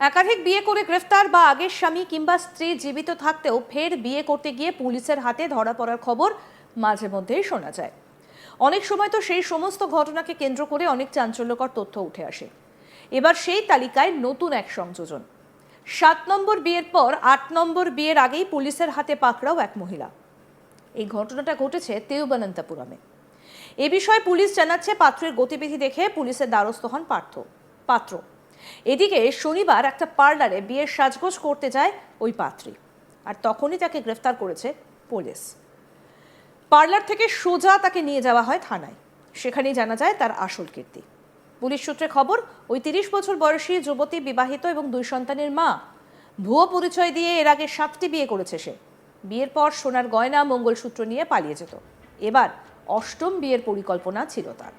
একাধিক বিয়ে করে গ্রেফতার বা আগের স্বামী কিংবা স্ত্রী জীবিত থাকতেও ফের বিয়ে করতে গিয়ে পুলিশের হাতে ধরা পড়ার খবর মাঝে মধ্যেই শোনা যায়। অনেক সময় তো সেই সমস্ত ঘটনাকে কেন্দ্র করে অনেক চাঞ্চল্যকর তথ্য উঠে আসে। এবার সেই তালিকায় নতুন এক সংযোজন। সাত নম্বর বিয়ের পর আট নম্বর বিয়ের আগেই পুলিশের হাতে পাকড়াও এক মহিলা। এই ঘটনাটা ঘটেছে তিরুবনন্তপুরমে। এ বিষয়ে পুলিশ জানাচ্ছে, পাত্রের গতিবিধি দেখে পুলিশের দ্বারস্থ হন পার্থ। পাত্র এদিকে শনিবার একটা পার্লারে বিয়ের সাজগোজ করতে যায় ওই পাত্রী, আর তখনই তাকে গ্রেফতার করেছে পুলিশ। পার্লার থেকে সোজা তাকে নিয়ে যাওয়া হয় থানায়। সেখানেই জানা যায় তার আসল কীর্তি। পুলিশ সূত্রে খবর, ওই তিরিশ বছর বয়সী যুবতী বিবাহিত এবং দুই সন্তানের মা। ভুয়ো পরিচয় দিয়ে এর আগে সাতটি বিয়ে করেছে সে। বিয়ের পর সোনার গয়না মঙ্গলসূত্র নিয়ে পালিয়ে যেত। এবার অষ্টম বিয়ের পরিকল্পনা ছিল তার।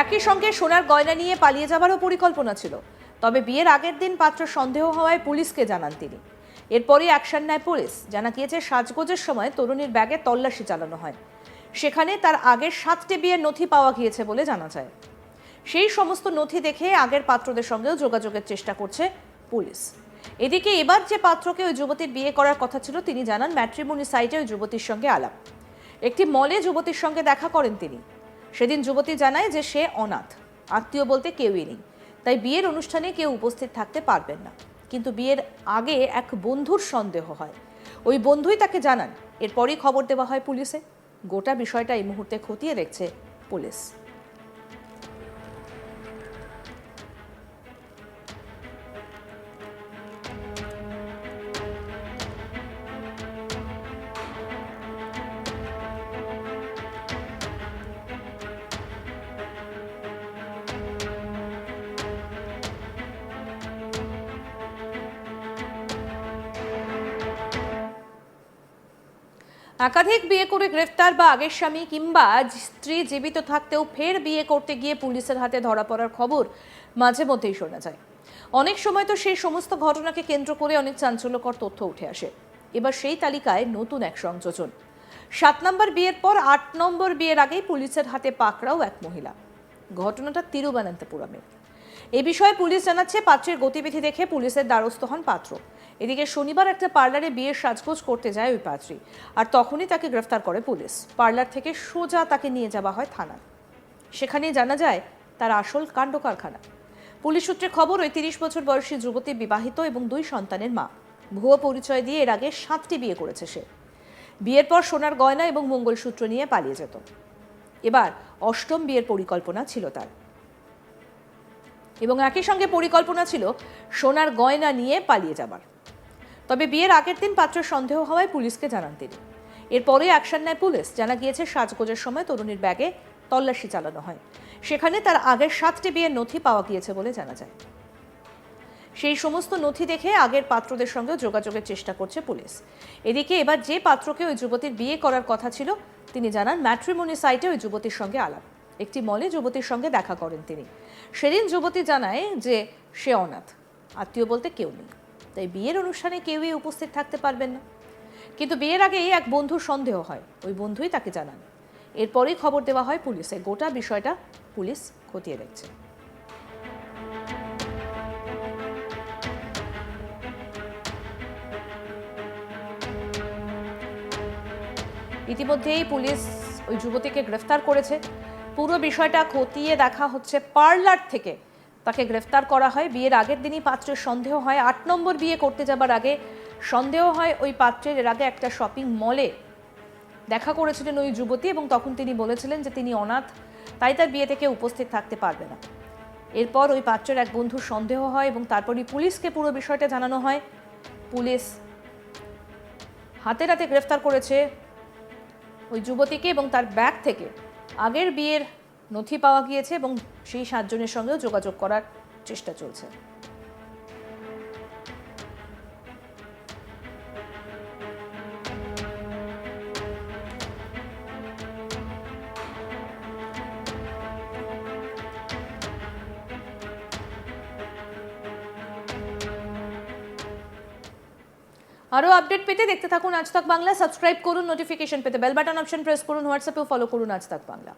একই সঙ্গে সোনার গয়না নিয়ে পালিয়ে যাবারও পরিকল্পনা ছিল। তবে বিয়ের আগের দিন পাত্র সন্দেহ হওয়ায় পুলিশকে জানান তিনি। এরপরই অ্যাকশন নেয় পুলিশ। জানা গিয়েছে, সাজগোজের সময় তরুণীর ব্যাগে তল্লাশি চালানো হয়। সেখানে তার আগের সাতটি বিয়ের নথি পাওয়া গিয়েছে বলে জানা যায়। সেই সমস্ত নথি দেখে আগের পাত্রদের সঙ্গেও যোগাযোগের চেষ্টা করছে পুলিশ। এদিকে এবার যে পাত্রকে ওই যুবতীর বিয়ে করার কথা ছিল, তিনি জানান, ম্যাট্রিমনি সাইটে ওই যুবতীর সঙ্গে আলাপ। একটি মলে যুবতীর সঙ্গে দেখা করেন তিনি। সেদিন যুবতী জানায় যে সে অনাথ। আত্মীয় বলতে কেউই নেই। তাই বিয়ের অনুষ্ঠানে কেউ উপস্থিত থাকতে পারবেন না। কিন্তু বিয়ের আগে এক বন্ধুর সন্দেহ হয়। ওই বন্ধুই তাকে জানান। এরপরই খবর দেওয়া হয় পুলিশে। গোটা বিষয়টা এই মুহূর্তে খতিয়ে দেখছে পুলিশ। একাধিক বিয়ে করে গ্রেফতার বা আগের স্বামী কিংবা স্ত্রী জীবিত থাকতেও ফের বিয়ে করতে গিয়ে পুলিশের হাতে ধরা পড়ার খবর মাঝে মধ্যেই শোনা যায়। অনেক সময় তো সেই সমস্ত ঘটনাকে কেন্দ্র করে অনেক চাঞ্চল্যকর তথ্য উঠে আসে। এবার সেই তালিকায় নতুন এক সংযোজন। সাত নম্বর বিয়ের পর আট নম্বর বিয়ের আগেই পুলিশের হাতে পাকড়াও এক মহিলা। ঘটনাটা তিরুবনন্তপুরমে। এ বিষয়ে পুলিশ জানাচ্ছে, পাত্রের গতিবিধি দেখে পুলিশের দ্বারস্থ হন পাত্র। এদিকে শনিবার একটা পার্লারে বিয়ের সাজগোজ করতে যায় ওই পাত্রী আর তখনই তাকে গ্রেফতার করে পুলিশ। পার্লার থেকে সোজা তাকে নিয়ে যাওয়া হয় থানায়। সেখানে জানা যায়, তার আসল কাণ্ড কারখানা পুলিশ সূত্রে খবর, ওই তিরিশ বছর বয়সী যুবতী বিবাহিত এবং দুই সন্তানের মা। ভুয়ো পরিচয় দিয়ে এর আগে সাতটি বিয়ে করেছে সে। বিয়ের পর সোনার গয়না এবং মঙ্গলসূত্র নিয়ে পালিয়ে যেত। এবার অষ্টম বিয়ের পরিকল্পনা ছিল তার। এবং একই সঙ্গে পরিকল্পনা ছিল সোনার গয়না নিয়ে পালিয়ে যাবার। তবে বিয়ের আগের দিন পাত্রের সন্দেহ হওয়ায় পুলিশকে জানান তিনি। এরপরে অ্যাকশন নেয় পুলিশ। জানা গিয়েছে, সাজগোজের সময় তরুণীর ব্যাগে তল্লাশি চালানো হয়। সেখানে তার আগের সাতটি বিয়ের নথি পাওয়া গিয়েছে বলে জানা যায়। সেই সমস্ত নথি দেখে আগের পাত্রদের সঙ্গে যোগাযোগের চেষ্টা করছে পুলিশ। এদিকে এবার যে পাত্রকে ওই যুবতীর বিয়ে করার কথা ছিল, তিনি জানান, ম্যাট্রিমনি সাইটে ওই যুবতীর সঙ্গে আলাপ। একটি মলে যুবতীর সঙ্গে দেখা করেন তিনি। সেদিন যুবতী জানায় যে সে অনাথ। আত্মীয় বলতে কেউ নেই। তাই বিয়ের অনুষ্ঠানে কেউই উপস্থিত থাকতে পারবেন না। কিন্তু বিয়ের আগেই এক বন্ধুর সন্দেহ হয়। ওই বন্ধুই তাকে জানান। এরপরেই খবর দেওয়া হয় পুলিশে। গোটা বিষয়টা পুলিশ খতিয়ে দেখছে। ইতিমধ্যেই পুলিশ ওই যুবতীকে গ্রেফতার করেছে। পুরো বিষয়টা খতিয়ে দেখা হচ্ছে পার্লার থেকে। তাকে গ্রেফতার করা হয়। বিয়ের আগের দিনই পাত্রের সন্দেহ হয়। আট নম্বর বিয়ে করতে যাবার আগে সন্দেহ হয় ওই পাত্রের এর আগে একটা শপিং মলে দেখা করেছিলেন ওই যুবতী এবং তখন তিনি বলেছিলেন যে তিনি অনাথ, তাই তার বিয়ে থেকে উপস্থিত থাকতে পারবে না। এরপর ওই পাত্রের এক বন্ধুর সন্দেহ হয় এবং তারপরই পুলিশকে পুরো বিষয়টা জানানো হয়। পুলিশ হাতে রাতে গ্রেফতার করেছে ওই যুবতীকে এবং তার ব্যাগ থেকে। আগের বিয়ের নথি পাওয়া গিয়েছে এবং সেই সাতজনের সঙ্গেও যোগাযোগ করার চেষ্টা চলছে। আরও আপডেট পেতে দেখতে থাকুন আজ তাক বাংলা। সাবস্ক্রাইব করুন, নোটিফিকেশন পেতে বেল বাটন অপশন প্রেস করুন, হোয়াটসঅ্যাপেও ফলো করুন আজ তাক বাংলা।